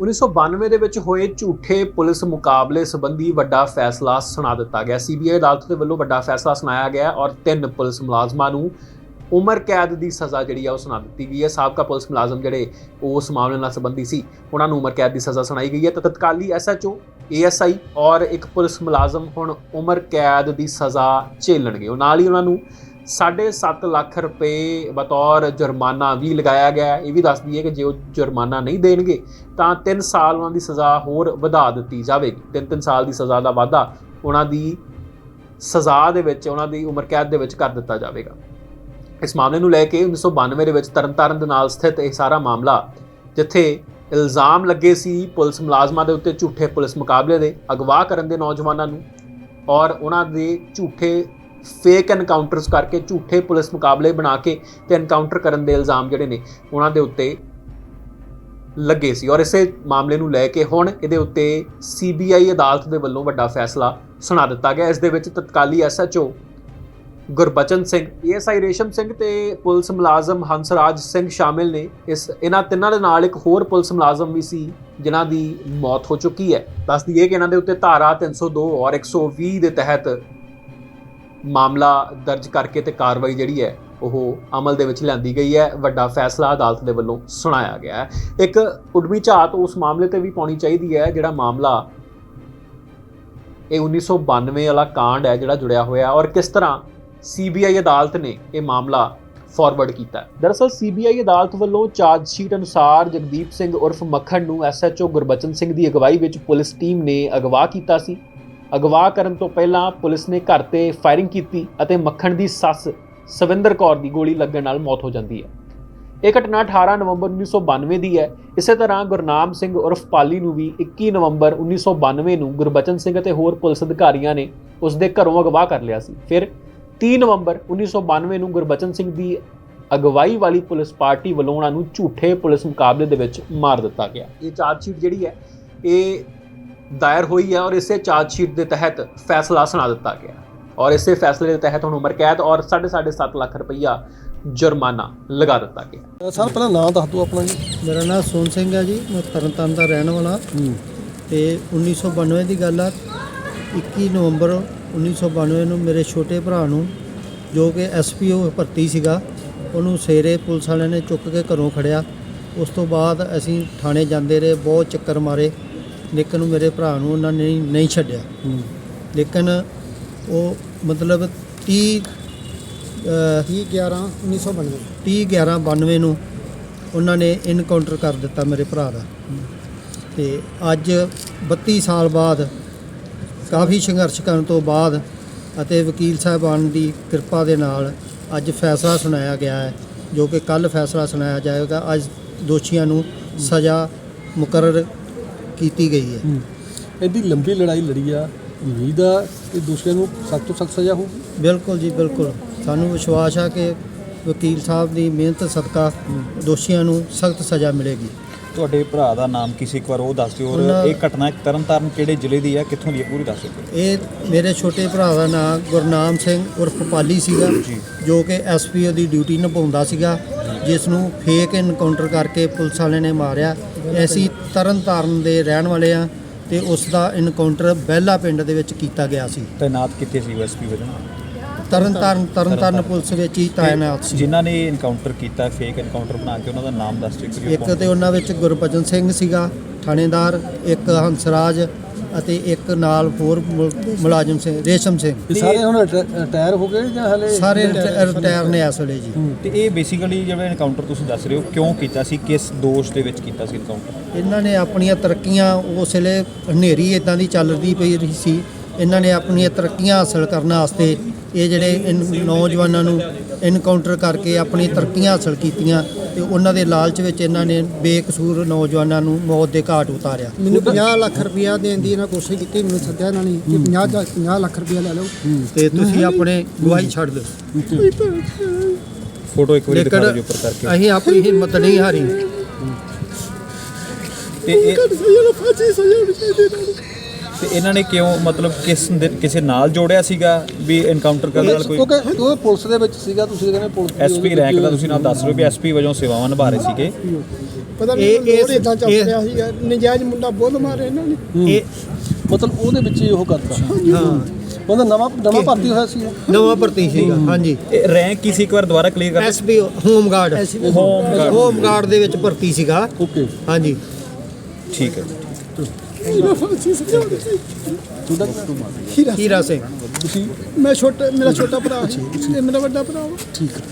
1992 ਦੇ ਵਿੱਚ ਹੋਏ ਝੂਠੇ ਪੁਲਿਸ ਮੁਕਾਬਲੇ ਸੰਬੰਧੀ ਵੱਡਾ ਫੈਸਲਾ ਸੁਣਾ ਦਿੱਤਾ ਗਿਆ। ਸੀਬੀਆਈ ਅਦਾਲਤ ਦੇ ਵੱਲੋਂ ਵੱਡਾ ਫੈਸਲਾ ਸੁਣਾਇਆ ਗਿਆ ਔਰ ਤਿੰਨ ਪੁਲਿਸ ਮੁਲਾਜ਼ਮਾਂ ਨੂੰ ਉਮਰ ਕੈਦ ਦੀ ਸਜ਼ਾ ਜਿਹੜੀ ਆ ਉਹ ਸੁਣਾ ਦਿੱਤੀ ਗਈ ਹੈ। ਸਾਬਕਾ ਪੁਲਿਸ ਮੁਲਾਜ਼ਮ ਜਿਹੜੇ ਉਸ ਮਾਮਲੇ ਨਾਲ ਸੰਬੰਧੀ ਸੀ, ਉਹਨਾਂ ਨੂੰ ਉਮਰ ਕੈਦ ਦੀ ਸਜ਼ਾ ਸੁਣਾਈ ਗਈ ਹੈ। ਤਾਂ ਤਤਕਾਲੀ ਐਸਐਚਓ ਏਐਸਆਈ ਔਰ ਇੱਕ ਪੁਲਿਸ ਮੁਲਾਜ਼ਮ ਹੁਣ ਉਮਰ ਕੈਦ ਦੀ ਸਜ਼ਾ ਝੇਲਣਗੇ। ਉਹ ਨਾਲ ਹੀ ਉਹਨਾਂ ਨੂੰ 7.5 ਲੱਖ ਰੁਪਏ ਬਤੌਰ ਜੁਰਮਾਨਾ ਵੀ ਲਗਾਇਆ ਗਿਆ ਇਹ ਵੀ ਦੱਸ ਦਈਏ ਕਿ ਜੇ ਉਹ ਜੁਰਮਾਨਾ ਨਹੀਂ ਦੇਣਗੇ, ਤਾਂ 3 ਸਾਲ ਉਹਨਾਂ ਦੀ ਸਜ਼ਾ ਹੋਰ ਵਧਾ ਦਿੱਤੀ ਜਾਵੇਗੀ। 3-3 ਸਾਲ ਦੀ ਸਜ਼ਾ ਦਾ ਵਾਧਾ ਉਹਨਾਂ ਦੀ ਸਜ਼ਾ ਦੇ ਵਿੱਚ, ਉਹਨਾਂ ਦੀ ਉਮਰ ਕੈਦ ਦੇ ਵਿੱਚ ਕਰ ਦਿੱਤਾ ਜਾਵੇਗਾ। ਇਸ ਮਾਮਲੇ ਨੂੰ ਲੈ ਕੇ 1992 ਦੇ ਵਿੱਚ ਤਰਨਤਾਰਨ ਦੇ ਨਾਲ ਸਥਿਤ ਇਹ ਸਾਰਾ ਮਾਮਲਾ, ਜਿੱਥੇ ਇਲਜ਼ਾਮ ਲੱਗੇ ਸੀ ਪੁਲਿਸ ਮੁਲਾਜ਼ਮਾਂ ਦੇ ਉੱਤੇ ਝੂਠੇ ਪੁਲਿਸ ਮੁਕਾਬਲੇ ਦੇ, ਅਗਵਾ ਕਰਨ ਦੇ ਨੌਜਵਾਨਾਂ ਨੂੰ ਔਰ ਉਹਨਾਂ ਦੇ ਝੂਠੇ ਫੇਕ ਐਨਕਾਊਂਟਰਸ ਕਰਕੇ ਝੂਠੇ ਪੁਲਿਸ ਮੁਕਾਬਲੇ ਬਣਾ ਕੇ ਤੇ ਐਨਕਾਊਂਟਰ ਕਰਨ ਦੇ ਇਲਜ਼ਾਮ ਜਿਹੜੇ ਨੇ ਉਹਨਾਂ ਦੇ ਉੱਤੇ ਲੱਗੇ ਸੀ। ਔਰ ਇਸੇ ਮਾਮਲੇ ਨੂੰ ਲੈ ਕੇ ਹੁਣ ਇਹਦੇ ਉੱਤੇ ਸੀਬੀਆਈ ਅਦਾਲਤ ਦੇ ਵੱਲੋਂ ਵੱਡਾ ਫੈਸਲਾ ਸੁਣਾ ਦਿੱਤਾ ਗਿਆ। ਇਸ ਦੇ ਵਿੱਚ ਤਤਕਾਲੀ ਐਸਐਚਓ ਗੁਰਬਚਨ ਸਿੰਘ ਏਐਸਆਈ ਰੇਸ਼ਮ ਸਿੰਘ ਤੇ ਪੁਲਿਸ ਮੁਲਾਜ਼ਮ ਹੰਸਰਾਜ ਸਿੰਘ ਸ਼ਾਮਿਲ ਨੇ। ਇਸ ਇਹਨਾਂ ਤਿੰਨਾਂ ਦੇ ਨਾਲ ਇੱਕ ਹੋਰ ਪੁਲਿਸ ਮੁਲਾਜ਼ਮ ਵੀ ਸੀ, ਜਿਨ੍ਹਾਂ ਦੀ ਮੌਤ ਹੋ ਚੁੱਕੀ ਹੈ। ਦੱਸ ਦਈਏ ਕਿ ਇਹਨਾਂ ਦੇ ਉੱਤੇ ਧਾਰਾ 302 ਔਰ 120 ਦੇ ਤਹਿਤ ਮਾਮਲਾ ਦਰਜ ਕਰਕੇ ਤੇ ਕਾਰਵਾਈ ਜਿਹੜੀ ਹੈ, ਉਹ ਅਮਲ ਦੇ ਵਿੱਚ ਲਿਆਂਦੀ ਗਈ ਹੈ। ਵੱਡਾ ਫੈਸਲਾ ਅਦਾਲਤ ਦੇ ਵੱਲੋਂ ਸੁਣਾਇਆ ਗਿਆ ਹੈ। ਇੱਕ ਉਡਮੀ ਝਾਤ ਉਸ ਮਾਮਲੇ ਤੇ ਵੀ ਪਾਉਣੀ ਚਾਹੀਦੀ ਹੈ, ਜਿਹੜਾ ਮਾਮਲਾ ਇਹ 1992 ਵਾਲਾ ਕਾਂਡ ਹੈ, ਜਿਹੜਾ ਜੁੜਿਆ ਹੋਇਆ ਔਰ ਕਿਸ ਤਰ੍ਹਾਂ ਸੀਬੀਆਈ ਅਦਾਲਤ ਨੇ ਇਹ ਮਾਮਲਾ ਫਾਰਵਰਡ ਕੀਤਾ ਹੈ। ਦਰਅਸਲ ਸੀਬੀਆਈ ਅਦਾਲਤ ਵੱਲੋਂ ਚਾਰਜ ਸ਼ੀਟ ਅਨੁਸਾਰ ਜਗਦੀਪ ਸਿੰਘ ਉਰਫ ਮੱਖਣ ਨੂੰ ਐਸਐਚਓ ਗੁਰਬਚਨ ਸਿੰਘ ਦੀ ਅਗਵਾਈ ਵਿੱਚ ਪੁਲਿਸ ਟੀਮ ਨੇ ਅਗਵਾ ਕੀਤਾ ਸੀ। ਅਗਵਾ ਕਰਨ ਤੋਂ ਪਹਿਲਾਂ ਪੁਲਿਸ ਨੇ ਘਰ ਤੇ ਫਾਇਰਿੰਗ ਕੀਤੀ ਅਤੇ ਮੱਖਣ ਦੀ ਸੱਸ ਸਵਿੰਦਰ ਕੌਰ ਦੀ ਗੋਲੀ ਲੱਗਣ ਨਾਲ ਮੌਤ ਹੋ ਜਾਂਦੀ ਹੈ। ਇਹ ਘਟਨਾ 18 ਨਵੰਬਰ 1992 ਦੀ ਹੈ। ਇਸੇ ਤਰ੍ਹਾਂ ਗੁਰਨਾਮ ਸਿੰਘ ਉਰਫ ਪਾਲੀ ਨੂੰ ਵੀ 21 ਨਵੰਬਰ 1992 ਨੂੰ ਗੁਰਬਚਨ ਸਿੰਘ ਅਤੇ ਹੋਰ ਪੁਲਿਸ ਅਧਿਕਾਰੀਆਂ ਨੇ ਉਸ ਦੇ ਘਰੋਂ ਅਗਵਾ ਕਰ ਲਿਆ ਸੀ। ਫਿਰ 30 ਨਵੰਬਰ 1992 ਨੂੰ ਗੁਰਬਚਨ ਸਿੰਘ ਦੀ ਅਗਵਾਈ ਵਾਲੀ ਪੁਲਿਸ ਪਾਰਟੀ ਵੱਲੋਂ ਉਹਨਾਂ ਨੂੰ ਝੂਠੇ ਪੁਲਿਸ ਮੁਕਾਬਲੇ ਦੇ ਵਿੱਚ ਮਾਰ ਦਿੱਤਾ ਗਿਆ। ਇਹ ਚਾਰਜ ਸ਼ੀਟ ਜਿਹੜੀ ਹੈ, ਇਹ ਦਾਇਰ ਹੋਈ ਹੈ ਔਰ ਇਸੇ ਚਾਰਜ ਸ਼ੀਟ ਦੇ ਤਹਿਤ ਫੈਸਲਾ ਸੁਣਾ ਦਿੱਤਾ ਗਿਆ ਔਰ ਇਸੇ ਫੈਸਲੇ ਦੇ ਤਹਿਤ ਹੁਣ ਉਮਰ ਕੈਦ ਔਰ 7.5 ਲੱਖ ਰੁਪਈਆ ਜੁਰਮਾਨਾ ਲਗਾ ਦਿੱਤਾ ਗਿਆ ਸਰ ਪਹਿਲਾਂ ਨਾਂ ਦੱਸ ਦਿਓ ਆਪਣਾ ਜੀ। ਮੇਰਾ ਨਾਮ ਸੋਨ ਸਿੰਘ ਹੈ ਜੀ। ਮੈਂ ਤਰਨਤਾਰਨ ਦਾ ਰਹਿਣ ਵਾਲਾ। ਤੇ 1992 ਦੀ ਗੱਲ ਆ। 21 ਨਵੰਬਰ 1992 ਨੂੰ ਮੇਰੇ ਛੋਟੇ ਭਰਾ ਨੂੰ ਜੋ ਕਿ ਐਸਪੀਓ ਭਰਤੀ ਸੀਗਾ ਉਹਨੂੰ ਸੇਰੇ ਪੁਲਿਸ ਵਾਲਿਆਂ ਨੇ ਚੁੱਕ ਕੇ ਘਰੋਂ ਖੜਿਆ। ਉਸ ਤੋਂ ਬਾਅਦ ਅਸੀਂ ਥਾਣੇ ਜਾਂਦੇ ਰਹੇ ਬਹੁਤ ਚੱਕਰ ਮਾਰੇ। ਲੇਕਿਨ ਮੇਰੇ ਭਰਾ ਨੂੰ ਉਹਨਾਂ ਨੇ ਨਹੀਂ ਛੱਡਿਆ। ਲੇਕਿਨ ਉਹ ਮਤਲਬ 30 ਅ, 30 11 1992 30 11 92 ਨੂੰ ਉਹਨਾਂ ਨੇ ਇਨਕਾਊਂਟਰ ਕਰ ਦਿੱਤਾ ਮੇਰੇ ਭਰਾ ਦਾ। ਤੇ ਅੱਜ 32 ਸਾਲ ਬਾਅਦ ਕਾਫੀ ਸੰਘਰਸ਼ ਕਰਨ ਤੋਂ ਬਾਅਦ ਅਤੇ ਵਕੀਲ ਸਾਹਿਬਾਨ ਦੀ ਕਿਰਪਾ ਦੇ ਨਾਲ ਅੱਜ ਫੈਸਲਾ ਸੁਣਾਇਆ ਗਿਆ ਹੈ ਜੋ ਕਿ ਕੱਲ ਫੈਸਲਾ ਸੁਣਾਇਆ ਜਾਏਗਾ। ਅੱਜ ਦੋਸ਼ੀਆਂ ਨੂੰ ਸਜ਼ਾ ਮੁਕਰਰ ਕੀਤੀ ਗਈ ਹੈ। ਐਡੀ ਲੰਬੀ ਲੜਾਈ ਲੜੀ ਆ। ਉਮੀਦ ਆ ਕਿ ਦੋਸ਼ੀਆਂ ਨੂੰ ਸਖਤ ਤੋਂ ਸਖਤ ਸਜ਼ਾ ਹੋਊਗੀ। ਬਿਲਕੁਲ ਜੀ ਬਿਲਕੁਲ। ਸਾਨੂੰ ਵਿਸ਼ਵਾਸ ਹੈ ਕਿ ਵਕੀਲ ਸਾਹਿਬ ਦੀ ਮਿਹਨਤ ਸਦਕਾ ਦੋਸ਼ੀਆਂ ਨੂੰ ਸਖਤ ਸਜ਼ਾ ਮਿਲੇਗੀ। ਤੁਹਾਡੇ ਭਰਾ ਦਾ ਨਾਮ ਕੀ ਸੀ? ਇੱਕ ਵਾਰ ਉਹ ਦੱਸ ਦਿਓ ਔਰ ਉਹਨਾਂ- ਇਹ ਘਟਨਾ ਤਰਨਤਾਰਨ ਕਿਹੜੇ ਜ਼ਿਲ੍ਹੇ ਦੀ ਹੈ ਕਿੱਥੋਂ ਦੀ ਹੈ ਪੂਰੀ ਦੱਸ ਦਿਓ ਇਹ ਮੇਰੇ ਛੋਟੇ ਭਰਾ ਦਾ ਨਾਮ ਗੁਰਨਾਮ ਸਿੰਘ ਉਰਫ ਪਾਲੀ ਸੀਗਾ ਜੋ। ਕਿ ਐਸਪੀਓ ਦੀ ਡਿਊਟੀ ਨਿਭਾਉਂਦਾ ਸੀਗਾ ਜਿਸ ਨੂੰ ਫੇਕ ਐਨਕਾਊਂਟਰ ਕਰਕੇ ਪੁਲਿਸ ਵਾਲਿਆਂ ਨੇ ਮਾਰਿਆ। ਅਸੀਂ ਤਰਨਤਾਰਨ ਦੇ ਰਹਿਣ ਵਾਲੇ ਆ ਤੇ ਉਸ ਦਾ ਐਨਕਾਊਂਟਰ ਬਹਿਲਾ ਪਿੰਡ ਦੇ ਵਿੱਚ ਕੀਤਾ ਗਿਆ ਸੀ। ਤਾਇਨਾਤ ਕਿੱਥੇ ਸੀ ਐਸਪੀ ਵਜੋਂ ਤਰਨਤਾਰਨ ਤਰਨਤਾਰਨ ਪੁਲਿਸ ਵਿੱਚ ਹੀ ਤਾਇਨਾਤ ਸੀ। ਜਿਨ੍ਹਾਂ ਨੇ ਇਨਕਾਊਂਟਰ ਕੀਤਾ ਫੇਕ ਇਨਕਾਊਂਟਰ ਬਣਾ ਕੇ ਉਹਨਾਂ ਦਾ ਨਾਮ ਦੱਸ ਦਿਓ ਇੱਕ ਤੇ ਉਹਨਾਂ ਵਿੱਚ ਗੁਰਬਚਨ ਸਿੰਘ ਸੀਗਾ ਥਾਣੇਦਾਰ ਇੱਕ ਹੰਸਰਾਜ ਅਤੇ ਇੱਕ ਨਾਲ ਹੋਰ ਮੁਲ- ਮੁਲਾਜ਼ਮ ਸਿੰਘ ਰੇਸ਼ਮ ਸਿੰਘ ਇਹ ਸਾਰੇ ਹੁਣ ਰਿਟਾਇਰ ਹੋ ਗਏ ਜਾਂ ਹਲੇ ਸਾਰੇ ਰਿਟਾ- ਰਿਟਾਇਰ ਨੇ ਇਸ ਵੇਲੇ ਜੀ। ਤੇ ਇਹ ਬੇਸਿਕਲੀ ਜਿਹੜਾ ਇਨਕਾਊਂਟਰ ਤੁਸੀਂ ਦੱਸ ਰਹੇ ਹੋ ਕਿਉਂ ਕੀਤਾ ਸੀ? ਕਿਸ ਦੋਸ਼ ਦੇ ਵਿੱਚ ਕੀਤਾ ਸੀ ਇਨਕਾਊਂਟਰ ਇਹਨਾਂ ਨੇ ਆਪਣੀਆਂ ਤਰੱਕੀਆਂ ਉਸ ਵੇਲੇ ਹਨੇਰੀ ਇਦਾਂ ਦੀ ਚੱਲਦੀ ਪਈ ਰਹੀ ਸੀ। ਇਹਨਾਂ ਨੇ ਆਪਣੀਆਂ ਤਰੱਕੀਆਂ ਹਾਸਲ ਕਰਨ ਵਾਸਤੇ ਇਹ ਜਿਹੜੇ ਇਨ- ਨੌਜਵਾਨਾਂ ਨੂੰ ਇਨਕਾਊਂਟਰ ਕਰਕੇ ਆਪਣੀ ਤਰੱਕੀਆਂ ਹਾਸਲ ਕੀਤੀਆਂ। ਤੇ ਉਹਨਾਂ ਦੇ ਲਾਲਚ ਵਿੱਚ ਇਹਨਾਂ ਨੇ ਬੇਕਸੂਰ ਨੌਜਵਾਨਾਂ ਨੂੰ ਮੌਤ ਦੇ ਘਾਟ ਉਤਾਰਿਆ। ਮੈਨੂੰ 50 ਲੱਖ ਰੁਪਇਆ ਦੇਣ ਦੀ ਇਹਨਾਂ ਕੋਸ਼ਿਸ਼ ਕੀਤੀ ਮੈਨੂੰ ਸੱਦਿਆ ਇਹਨਾਂ ਨੇ ਕਿ 50 ਜਾਂ 50 ਲੱਖ ਰੁਪਇਆ ਲੈ ਲਓ ਤੇ ਤੁਸੀਂ ਆਪਣੇ ਗਵਾਹੀ ਛੱਡ ਦਿਓ। ਫੋਟੋ ਇੱਕ ਵਾਰੀ ਦਿਖਾ ਦਿਓ ਉੱਪਰ ਕਰਕੇ। ਅਸੀਂ ਆਪਣੀ ਹਿੰਮਤ ਨਹੀਂ ਹਾਰੀ। ਤੇ ਇਹ ਸਹੀ ਨਾ ਫਾਜੀ ਸਹੀ ਹੋਣੀ ਚਾਹੀਦੀ ਇਹਨਾਂ ਨੂੰ ਤੇ ਇਹਨਾਂ ਨੇ ਕਿਉਂ ਮਤਲਬ ਕਿਸ ਦੇ- ਕਿਸੇ ਨਾਲ ਜੋੜਿਆ ਸੀਗਾ ਵੀ ਐਨਕਾਊਂਟਰ ਕਰਨ ਨਾਲ ਕੋਈ? ਕਿਉਂਕਿ ਉਹ ਪੁਲਿਸ ਦੇ ਵਿੱਚ ਸੀਗਾ ਤੁਸੀਂ ਕਹਿੰਦੇ ਪੁਲਿਸ ਦੀ ਐਸਪੀ ਉਹਦੇ ਰੈਂਕ ਦਾ ਤੁਸੀਂ ਨਾਲ ਦੱਸ ਰਹੇ ਹੋ ਵੀ ਐਸਪੀ ਵਜੋਂ ਸੇਵਾਵਾਂ ਨਿਭਾ ਰਹੇ ਸੀਗੇ। ਪਤਾ ਇਹ- ਨਹੀਂ ਇਹ- ਇਦਾਂ ਚੱਲ ਇਹ- ਪਿਆ ਸੀਗਾ। ਨਜਾਇਜ਼ ਮੁੰਡਾ ਬੁੱਧ ਮਾਰੇ ਇਹਨਾਂ ਨੇ। ਇਹ ਮਤਲਬ ਉਹਦੇ ਵਿੱਚ ਹੀ ਉਹ ਕਰਤਾ। ਹਾਂ। ਉਹਦਾ ਨਵਾਂ ਨਵਾਂ ਭਰਤੀ ਹੋਇਆ ਸੀ। ਨਵਾਂ ਭਰਤੀ ਸੀਗਾ ਹਾਂਜੀ। ਇਹ ਰੈਂਕ ਕੀ ਸੀ? ਇੱਕ ਵਾਰ ਦੁਬਾਰਾ ਕਲੀਅਰ ਕਰ guard home guard. Home guard ਦੇ ਵਿੱਚ ਭਰਤੀ ਸੀਗਾ। ਓਕੇ। ਹਾਂਜੀ। ਠੀਕ ਹੈ। ਤੁਹਾਡਾ ਹੀਰਾ ਹੀਰਾ ਸਿੰਘ। ਤੁਸੀਂ ਮੈਂ ਛੋਟਾ ਮੇਰਾ ਛੋਟਾ ਭਰਾ ਸੀ। ਇਹ ਮੇਰਾ ਵੱਡਾ ਭਰਾ ਵਾ। ਠੀਕ ਹੈ।